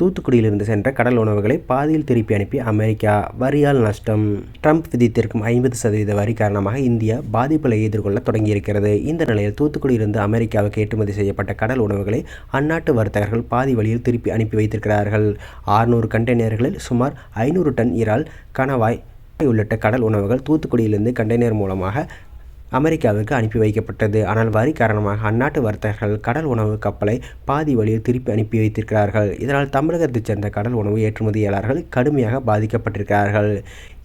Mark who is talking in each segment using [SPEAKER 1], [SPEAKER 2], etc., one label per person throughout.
[SPEAKER 1] தூத்துக்குடியிலிருந்து சென்ற கடல் உணவுகளை பாதியில் திருப்பி அனுப்பி அமெரிக்கா வரியால் நஷ்டம். ட்ரம்ப் விதித்திருக்கும் ஐம்பது சதவீத வரி காரணமாக இந்தியா பாதிப்புகளை எதிர்கொள்ள தொடங்கியிருக்கிறது. இந்த நிலையில் தூத்துக்குடியிலிருந்து அமெரிக்காவுக்கு ஏற்றுமதி செய்யப்பட்ட கடல் உணவுகளை அந்நாட்டு வர்த்தகர்கள் பாதி வழியில் திருப்பி அனுப்பி வைத்திருக்கிறார்கள். ஆறுநூறு கண்டெய்னர்களில் சுமார் ஐநூறு டன் இறால் கணவாய் உள்ளிட்ட கடல் உணவுகள் தூத்துக்குடியிலிருந்து கண்டெய்னர் மூலமாக அமெரிக்காவுக்கு அனுப்பி வைக்கப்பட்டது. ஆனால் வரி காரணமாக அந்நாட்டு வர்த்தகர்கள் கடல் உணவு கப்பலை பாதி வழியில் திருப்பி அனுப்பி வைத்திருக்கிறார்கள். இதனால் தமிழகத்தைச் சேர்ந்த கடல் உணவு ஏற்றுமதியாளர்கள் கடுமையாக பாதிக்கப்பட்டிருக்கிறார்கள்.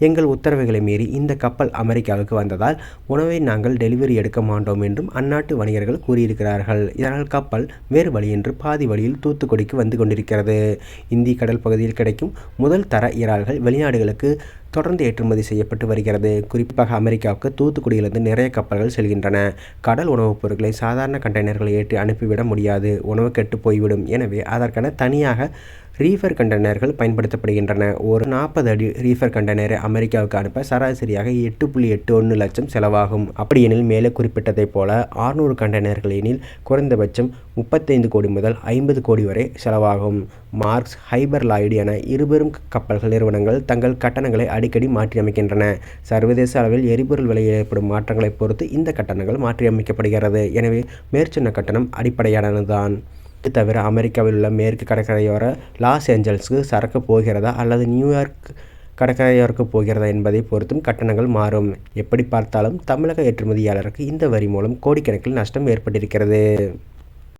[SPEAKER 1] எங்கள் உத்தரவுகளை மீறி இந்த கப்பல் அமெரிக்காவுக்கு வந்ததால் உணவை நாங்கள் டெலிவரி எடுக்க மாட்டோம் என்றும் அந்நாட்டு வணிகர்கள் கூறியிருக்கிறார்கள். இதனால் கப்பல் வேறு வழியின்றி பாதி வழியில் தூத்துக்குடிக்கு வந்து கொண்டிருக்கிறது. இந்திய கடல் பகுதியில் கிடைக்கும் முதல் தர இறால்கள் வெளிநாடுகளுக்கு தொடர்ந்து ஏற்றுமதி செய்யப்பட்டு வருகிறது. குறிப்பாக அமெரிக்காவுக்கு தூத்துக்குடியிலிருந்து நிறைய கப்பல்கள் செல்கின்றன. கடல் உணவுப் பொருட்களை சாதாரண கண்டெய்னர்களை ஏற்றி அனுப்பிவிட முடியாது. உணவு கெட்டு போய்விடும். எனவே அதற்கென தனியாக ரீஃபர் கண்டெய்னர்கள் பயன்படுத்தப்படுகின்றன. ஒரு நாற்பது அடி ரீஃபர் கண்டெய்னரை அமெரிக்காவுக்கு அனுப்ப சராசரியாக எட்டு புள்ளி எட்டு ஒன்று லட்சம் செலவாகும். அப்படியெனில் மேலே குறிப்பிட்டதைப் போல ஆறுநூறு கண்டெய்னர்கள் எனில் குறைந்தபட்சம் முப்பத்தைந்து கோடி முதல் ஐம்பது கோடி வரை செலவாகும். மார்க்ஸ் ஹைபர் லாய்டு என இருபெரும் கப்பல்கள் நிறுவனங்கள் தங்கள் கட்டணங்களை அடிக்கடி மாற்றியமைக்கின்றன. சர்வதேச அளவில் எரிபொருள் விலையில் ஏற்படும் மாற்றங்களை பொறுத்து இந்த கட்டணங்கள் மாற்றியமைக்கப்படுகிறது. எனவே மேற்சொன்ன கட்டணம் அடிப்படையானதுதான். தவிர அமெரிக்காவில் உள்ள மேற்கு கடற்கரையோர லாஸ் ஏஞ்சல்ஸுக்கு சரக்கு போகிறதா அல்லது நியூயார்க் கடற்கரையோருக்கு போகிறதா என்பதை பொறுத்தும் கட்டணங்கள் மாறும். எப்படி பார்த்தாலும் தமிழக ஏற்றுமதியாளருக்கு இந்த வரி மூலம் கோடிக்கணக்கில் நஷ்டம் ஏற்பட்டிருக்கிறது.